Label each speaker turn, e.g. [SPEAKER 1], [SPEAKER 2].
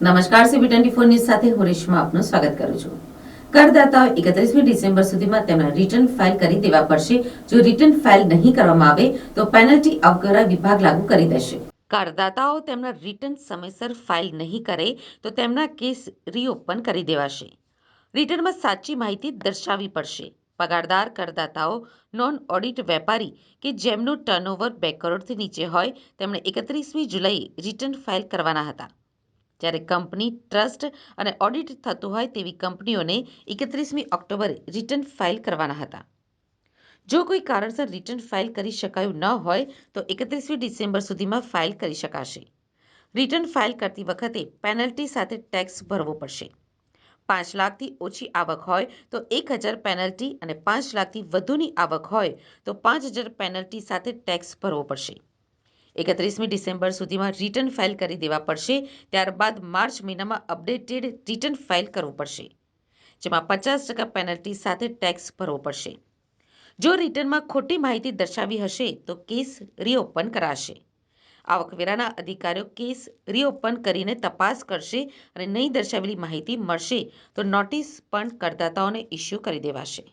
[SPEAKER 1] નમસ્કાર CB twenty four news સાથે હું આપનું સ્વાગત કરું છું. કરદાતાઓ એકત્રીસમી ડિસેમ્બર સુધીમાં તેમના રિટર્ન ફાઇલ કરી દેવા પડશે. જો રિટર્ન ફાઇલ નહીં કરવામાં આવે, તો પેનલ્ટી આવકવેરા વિભાગ લાગુ કરી દેશે. કરદાતાઓ તેમના રિટર્ન સમયસર ફાઇલ નહીં કરે, તો તેમના કેસ રીઓપન કરી દેવાશે. રિટર્નમાં સાચી માહિતી દર્શાવવી પડશે. પગારદાર કરદાતાઓ નોન ઓડિટ વેપારી કે જેમનું ટર્નઓવર બે કરોડથી નીચે હોય, તેમણે એકત્રીસમી જુલાઈએ રિટર્ન ફાઇલ કરવાના હતા. જ્યારે કંપની ટ્રસ્ટ અને ઓડિટ થતું હોય તેવી કંપનીઓને એકત્રીસમી ઓક્ટોબરે રિટર્ન ફાઇલ કરવાના હતા. જો કોઈ કારણસર રિટર્ન ફાઇલ કરી શકાયું ન હોય, તો એકત્રીસમી ડિસેમ્બર સુધીમાં ફાઇલ કરી શકાશે. રિટર્ન ફાઇલ કરતી વખતે પેનલ્ટી સાથે ટેક્સ ભરવો પડશે. પાંચ લાખથી ઓછી આવક હોય, તો એક હજાર પેનલ્ટી અને પાંચ લાખથી વધુની આવક હોય, તો પાંચ હજાર પેનલ્ટી સાથે ટેક્સ ભરવો પડશે. એકત્રીસમી ડિસેમ્બર સુધીમાં રિટર્ન ફાઇલ કરી દેવા પડશે. ત્યારબાદ માર્ચ મહિનામાં અપડેટેડ રિટર્ન ફાઇલ કરવું પડશે, જેમાં પચાસ ટકા પેનલ્ટી સાથે ટેક્સ ભરવો પડશે. જો રિટર્નમાં ખોટી માહિતી દર્શાવી હશે, તો કેસ રીઓપન કરાશે. આવકવેરાના અધિકારીઓ કેસ રીઓપન કરીને તપાસ કરશે અને નહીં દર્શાવેલી માહિતી મળશે, તો નોટિસ પણ કરદાતાઓને ઇસ્યુ કરી દેવાશે.